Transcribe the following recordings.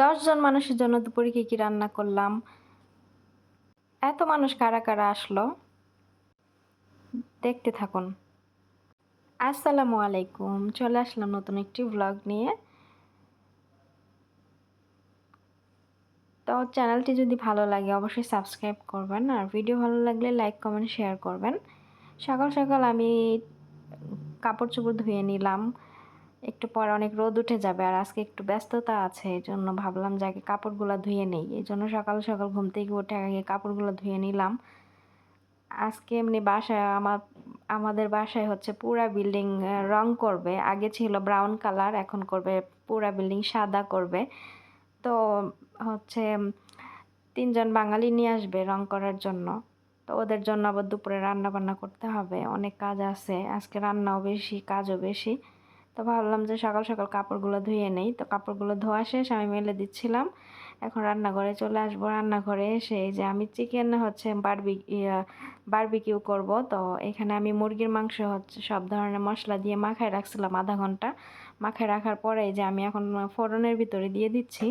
দশজন মানুষের জন্য দুপুরে কী কী রান্না করলাম? এত মানুষ কারা কারা আসলো? দেখতে থাকুন। আসসালামু আলাইকুম। চলে আসলাম নতুন একটি ব্লগ নিয়ে। তো চ্যানেলটি যদি ভালো লাগে অবশ্যই সাবস্ক্রাইব করবেন আর ভিডিও ভালো লাগলে লাইক কমেন্ট শেয়ার করবেন। সকাল সকাল আমি কাপড় চোপড় ধুয়ে নিলাম। একটু পরে অনেক রোদ উঠে যাবে আর আজকে একটু ব্যস্ততা আছে এই জন্য ভাবলাম যে আগে কাপড়গুলো ধুয়ে নেই। এই জন্য সকাল সকাল ঘুম থেকে উঠে আগে কাপড়গুলো ধুয়ে নিলাম। আজকে এমনি বাসায় আমার, আমাদের বাসায় হচ্ছে পুরা বিল্ডিং রং করবে। আগে ছিল ব্রাউন কালার, এখন করবে পুরা বিল্ডিং সাদা করবে। তো হচ্ছে তিনজন বাঙালি নিয়ে আসবে রং করার জন্য। তো ওদের জন্য আবার দুপুরে রান্না বান্না করতে হবে। অনেক কাজ আছে। আজকে রান্নাও বেশি, কাজও বেশি। তো ভাবলাম যে সকাল সকাল কাপড়গুলো ধুয়ে নেই। তো কাপড়গুলো ধোয়া শেষ, আমি মেলে দিচ্ছিলাম। এখন রান্নাঘরে চলে আসব। রান্নাঘরে এসে এই যে আমি চিকেন হচ্ছে বারবি বারবিকিউ করব। তো এখানে আমি মুরগির মাংস হচ্ছে সব ধরনের মশলা দিয়ে মাখায় রাখছিলাম আধা ঘণ্টা। মাখায় রাখার পরে যে আমি এখন ফোড়নের ভিতরে দিয়ে দিচ্ছি।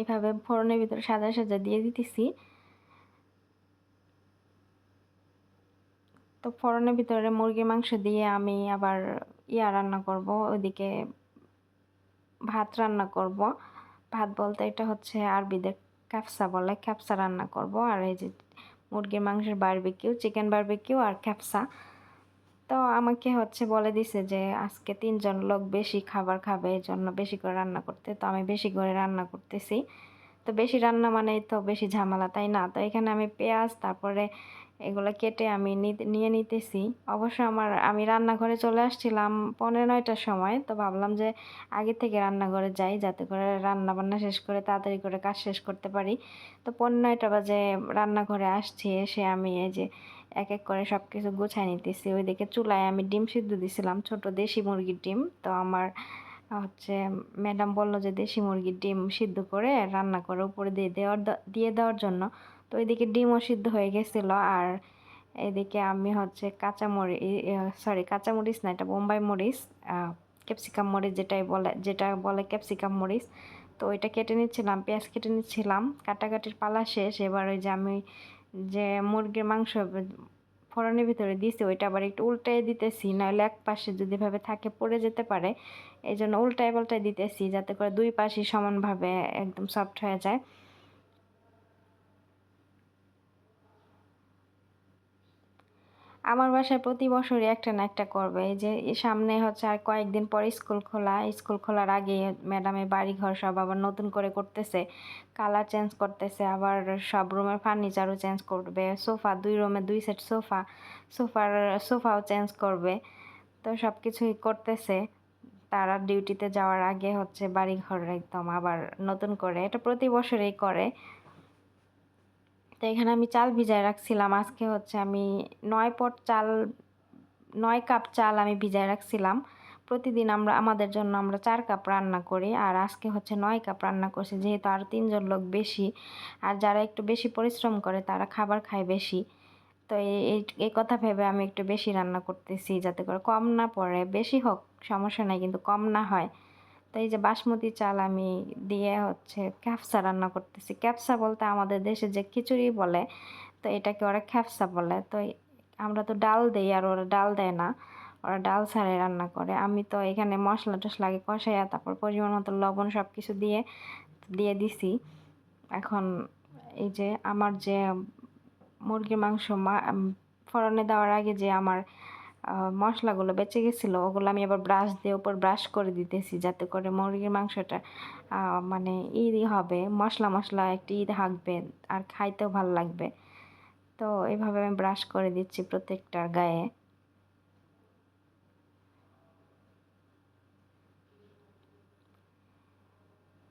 এভাবে ফোড়নের ভিতরে সাজা সাজা দিয়ে দিতেছি। তো ফোড়নের ভিতরে মুরগির মাংস দিয়ে আমি আবার ইয়া রান্না করব, ওইদিকে ভাত রান্না করব। ভাত বলতে এটা হচ্ছে আরবিদের ক্যাপসা বলে, ক্যাপসা রান্না করব। আর এই যে মুরগির মাংসের বারবিকিউ চিকেন বারবিকিউ আর ক্যাপসা। তো আমাকে হচ্ছে বলে দিছে যে আজকে তিনজন লোক বেশি খাবার খাবে এই জন্য বেশি করে রান্না করতে। তো আমি বেশি করে রান্না করতেছি। তো বেশি রান্না মানে তো বেশি ঝামেলা, তাই না? তো এখানে আমি পেঁয়াজ, তারপরে এগুলো কেটে আমি নিয়ে নিতেছি। অবশ্য আমার, আমি রান্নাঘরে চলে আসছিলাম পনেরো নয়টার সময়, তো ভাবলাম যে আগে থেকে রান্নাঘরে যাই, যাতে করে রান্না বান্না শেষ করে তাড়াতাড়ি করে কাজ শেষ করতে পারি। তো পনেরো নয়টা বাজে রান্নাঘরে আসছি, এসে আমি এই যে এক এক করে সব কিছু গুছাই নিতেছি। ওইদিকে চুলায় আমি ডিম সিদ্ধ দিছিলাম, ছোট দেশি মুরগির ডিম। তো আমার হচ্ছে ম্যাডাম বলল যে দেশি মুরগির ডিম সিদ্ধ করে রান্না করে উপরে দিয়ে দেওয়ার দিয়ে দেওয়ার জন্য। তো এদিকে ডিমও সিদ্ধ হয়ে গেছিল আর এদিকে আমি হচ্ছে কাঁচামরিচ সরি কাঁচামরিচ না, এটা বোম্বাই মরিচ ক্যাপসিকাম মরিচ যেটাই বলে, যেটা বলে ক্যাপসিকাম মরিচ। তো ওইটা কেটে নিচ্ছিলাম, পেঁয়াজ কেটে নিচ্ছিলাম, কাটাকাটির পালা শেষ। এবার ওই যে আমি যে মুরগির মাংস ফোড়নের ভিতরে দিয়েছি ওইটা আবার একটু উল্টাই দিতেছি, নাহলে এক পাশে যদি ভাবে থাকে পড়ে যেতে পারে। এই জন্য উল্টাই পাল্টাই দিতেছি, যাতে করে দুই পাশে সমানভাবে একদম সফট হয়ে যায়। আমার বাসায় প্রতি বছরই একটা না একটা করবে। এই যে সামনে হচ্ছে আর কয়েকদিন পর স্কুল খোলা। স্কুল খোলার আগে ম্যাডামের বাড়ি ঘর সব আবার নতুন করে করতেছে। কালার চেঞ্জ করতেছে, আবার সব রুমের ফার্নিচারও চেঞ্জ করবে। সোফা, দুই রুমে দুই সেট সোফা। সোফার, সোফাও চেঞ্জ করবে। তো সব কিছুই করতেছে। তারা ডিউটিতে যাওয়ার আগে হচ্ছে বাড়ি ঘর একদম আবার নতুন করে। এটা প্রতি বছরেই করে। তো এখানে আমি চাল ভিজায় রাখছিলাম। আজকে হচ্ছে আমি নয় পট চাল, নয় কাপ চাল আমি ভিজায় রাখছিলাম। প্রতিদিন আমরা, আমাদের জন্য আমরা চার কাপ রান্না করি আর আজকে হচ্ছে নয় কাপ রান্না করছি যেহেতু আর তিনজন লোক বেশি আর যারা একটু বেশি পরিশ্রম করে তারা খাবার খায় বেশি। তো এই এই কথা ভেবে আমি একটু বেশি রান্না করতেছি যাতে করে কম না পড়ে। বেশি হোক, সমস্যা নাই কিন্তু কম না হয়। তো এই যে বাসমতি চাল আমি দিয়ে হচ্ছে ক্যাপসা রান্না করতেছি। ক্যাপসা বলতে আমাদের দেশে যে খিচুড়ি বলে, তো এটাকে ওরা ক্যাপসা বলে। তো আমরা তো ডাল দেই আর ওরা ডাল দেয় না, ওরা ডাল ছাড়াই রান্না করে। আমি তো এখানে মশলা টশলা আগে কষাইয়া তারপর পরিমাণ মতো লবণ সব কিছু দিয়ে দিয়ে দিছি। এখন এই যে আমার যে মুরগির মাংস মা ফোড়নে দেওয়ার আগে যে আমার মশলাগুলো বেঁচে গেছিল, ওগুলো আমি আবার ব্রাশ দিয়ে উপর ব্রাশ করে দিতেছি যাতে করে মুরগির মাংসটা মানে ই হবে, মশলা মশলা একটি ই থাকবে আর খাইতেও ভালো লাগবে। তো এইভাবে আমি ব্রাশ করে দিচ্ছি প্রত্যেকটার গায়ে।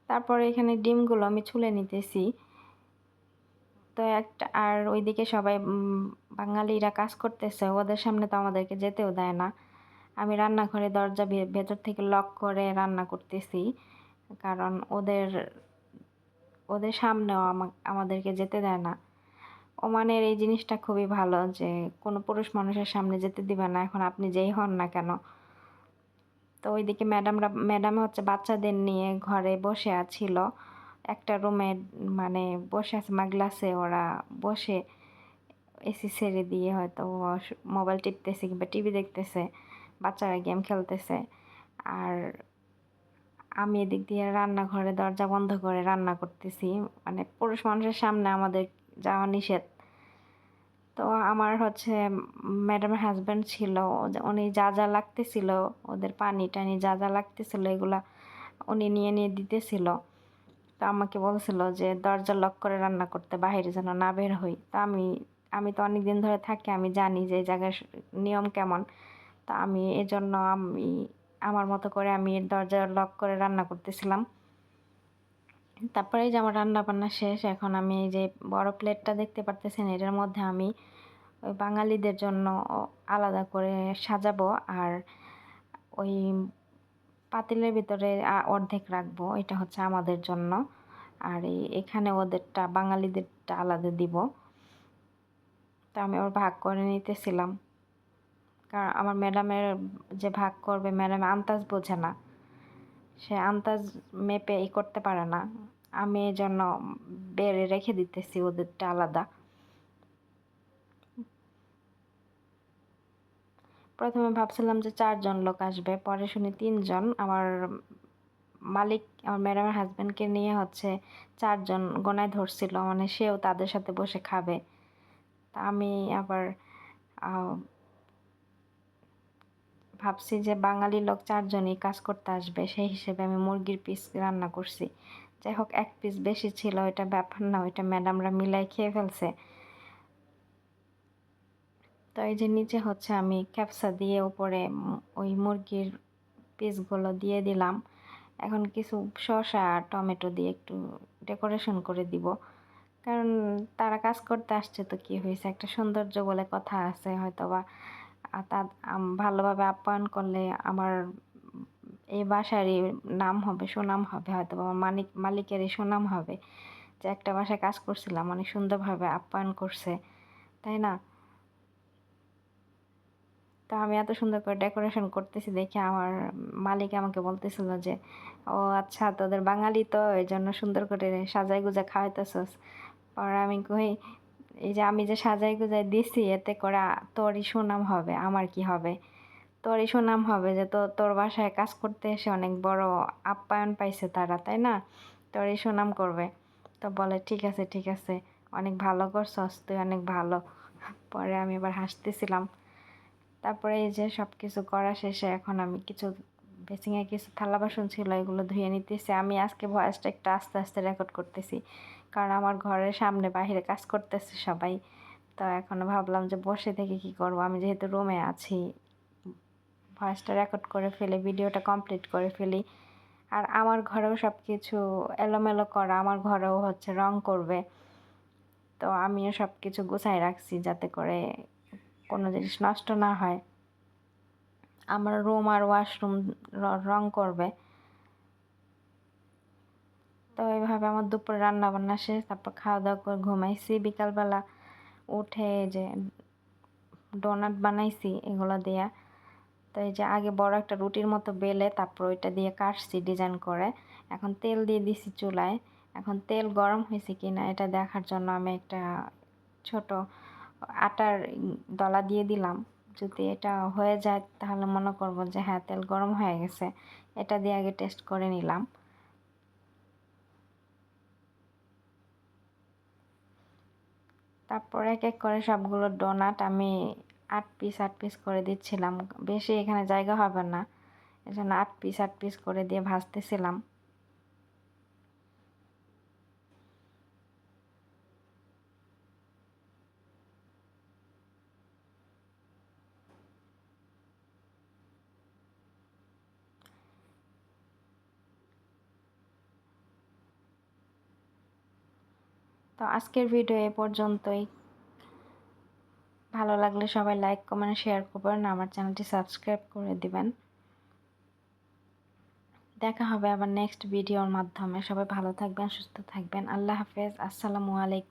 তারপরে এখানে ডিমগুলো আমি ছুলে নিতেছি। তো একটা, আর ওইদিকে সবাই বাঙালিরা কাজ করতেছে, ওদের সামনে তো আমাদেরকে যেতেও দেয় না। আমি রান্নাঘরে দরজা ভেতর থেকে লক করে রান্না করতেছি, কারণ ওদের ওদের সামনেও আমাদেরকে যেতে দেয় না। ওমানের এই জিনিসটা খুবই ভালো যে, কোনো পুরুষ মানুষের সামনে যেতে দিবে না, এখন আপনি যেই হন না কেন? তো ওইদিকে ম্যাডামরা, ম্যাডাম হচ্ছে বাচ্চাদের নিয়ে ঘরে বসে আছিল। একটা রুমে মানে বসে আছে মাগলাসে ওরা বসে এসি ছেড়ে দিয়ে হয়তো মোবাইল টিপতেছে কিংবা টিভি দেখতেছে, বাচ্চারা গেম খেলতেছে। আর আমি এদিক দিয়ে রান্নাঘরে দরজা বন্ধ করে রান্না করতেছি। মানে পুরুষ মানুষের সামনে আমাদের যাওয়া নিষেধ। তো আমার হচ্ছে ম্যাডামের হাজব্যান্ড ছিল উনি যা যা লাগতেছিল, ওদের পানি টানি যা যা লাগতেছিল, এগুলা উনি নিয়ে নিয়ে দিতেছিল। তো আমাকে বলছিল যে দরজা লক করে রান্না করতে বাইরে যেন না বের হই। তো আমি আমি তো অনেক দিন ধরে থাকি, আমি জানি যে এই জায়গার নিয়ম কেমন। তা আমি এজন্য আমি, আমার মতো করে আমি দরজা লক করে রান্না করতেছিলাম। তারপরে যে আমার রান্না বান্না শেষ, এখন আমি এই যে বড় প্লেটটা দেখতে পারতেছেন, এটার মধ্যে আমি ওই বাঙালিদের জন্য আলাদা করে সাজাবো আর ওই পাতিলের ভিতরে অর্ধেক রাখব, এটা হচ্ছে আমাদের জন্য। আর এখানে ওদেরটা, বাঙালিদেরটা আলাদা দিব। তো আমি ওর ভাগ করে নিতেছিলাম। কারণ আমার ম্যাডামের যে ভাগ করবে, ম্যাডাম আন্তাজ বোঝে না। সে আন্তাজ মেপে ই করতে পারে না। আমি এই জন্য বেড়ে রেখে দিতেছি, ওদেরটা আলাদা। প্রথমে ভাবছিলাম যে চারজন লোক আসবে, পরে শুনি তিনজন। আমার মালিক, আমার ম্যাডামের হাজব্যান্ডকে নিয়ে হচ্ছে চারজন গোনায় ধরছিল। মানে সেও তাদের সাথে বসে খাবে। তা আমি আবার ভাবছি যে বাঙালি লোক চারজনই কাজ করতে আসবে, সেই হিসেবে আমি মুরগির পিস রান্না করছি। যাই হোক, এক পিস বেশি ছিল, ওইটা ব্যাপার না, ওইটা ম্যাডামরা মিলাই খেয়ে ফেলছে। তো এই যে নিচে হচ্ছে আমি ক্যাপসা দিয়ে উপরে ওই মুরগির পিসগুলো দিয়ে দিলাম। এখন কিছু শসা আর টমেটো দিয়ে একটু ডেকোরেশন করে দিব। কারণ তারা কাজ করতে আসছে তো কি হয়েছে? একটা সৌন্দর্য বলে কথা আছে হয়তো বা তা ভালোভাবে আপ্যায়ন করলে আমার এই বাসারই নাম হবে, সুনাম হবে হয়তো বা মালিক মালিকেরই সুনাম হবে যে একটা বাসায় কাজ করছিলাম, অনেক সুন্দরভাবে আপ্যায়ন করছে, তাই না? তো আমি এত সুন্দর করে ডেকোরেশন করতেছি দেখে আমার মালিক আমাকে বলতেছিল যে, ও আচ্ছা তোদের বাঙালি তো এই জন্য সুন্দর করে সাজাই গুজা খাওয়াইতেছস। পরে আমি কই, এই যে আমি যে সাজাই গুজাই দিছি, এতে করে তোরই সুনাম হবে, আমার কি হবে? তোরই সুনাম হবে যে তো, তোর বাসায় কাজ করতে এসে অনেক বড় আপ্যায়ন পাইছে তারা, তাই না? তোরই সুনাম করবে। তো বলে, ঠিক আছে ঠিক আছে, অনেক ভালো করছস, তুই অনেক ভালো। পরে আমি এবার হাসতেছিলাম। তারপরে এই যে সব কিছু করা শেষে এখন আমি কিছু বেসিংয়ে কিছু থালা বাসন ছিল, এগুলো ধুয়ে নিতেছি। আমি আজকে ভয়েসটা একটু আস্তে আস্তে রেকর্ড করতেছি। কারণ আমার ঘরের সামনে বাহিরে কাজ করতেছে সবাই। তো এখন ভাবলাম যে বসে থেকে কি করব? আমি যেহেতু রুমে আছি ভয়েসটা রেকর্ড করে ফেলি ভিডিওটা কমপ্লিট করে ফেলি। আর আমার ঘরেও সব কিছু এলোমেলো করা, আমার ঘরেও হচ্ছে রং করবে। তো আমিও সব কিছু গুছাই রাখছি যাতে করে কোনো জিনিস নষ্ট না হয়। আমার রুম আর ওয়াশরুম রং করবে। তো এইভাবে আমার দুপুরে রান্না বান্না শেষ, তারপর খাওয়া দাওয়া করে ঘুমাইছি। বিকালবেলা উঠে যে ডোনাট বানাইছি এগুলো দিয়া। তো এই যে আগে বড় একটা রুটির মতো বেলে তারপর ওইটা দিয়ে কাটছি ডিজাইন করে। এখন তেল দিয়ে দিছি চুলায়। এখন তেল গরম হয়েছে কি না এটা দেখার জন্য আমি একটা ছোট আটার দলা দিয়ে দিলাম। যদি এটা হয়ে যায় তাহলে মনে করব যে হ্যাঁ তেল গরম হয়ে গেছে। এটা দিয়ে আগে টেস্ট করে নিলাম। তারপর এক এক করে সবগুলো ডোনাট আমি আট পিস আট পিস করে দিচ্ছিলাম। বেশি এখানে জায়গা হবে না। এজন্য আট পিস আট পিস করে দিয়ে ভাজতেছিলাম। তো আজকের ভিডিও এ পর্যন্তই। ভালো লাগলে সবাই লাইক কমেন্ট শেয়ার করবেন। আমার চ্যানেলটি সাবস্ক্রাইব করে দিবেন। দেখা হবে আবার নেক্সট ভিডিওর মাধ্যমে। সবাই ভালো থাকবেন, সুস্থ থাকবেন। আল্লাহ হাফেজ। আসসালামু আলাইকুম।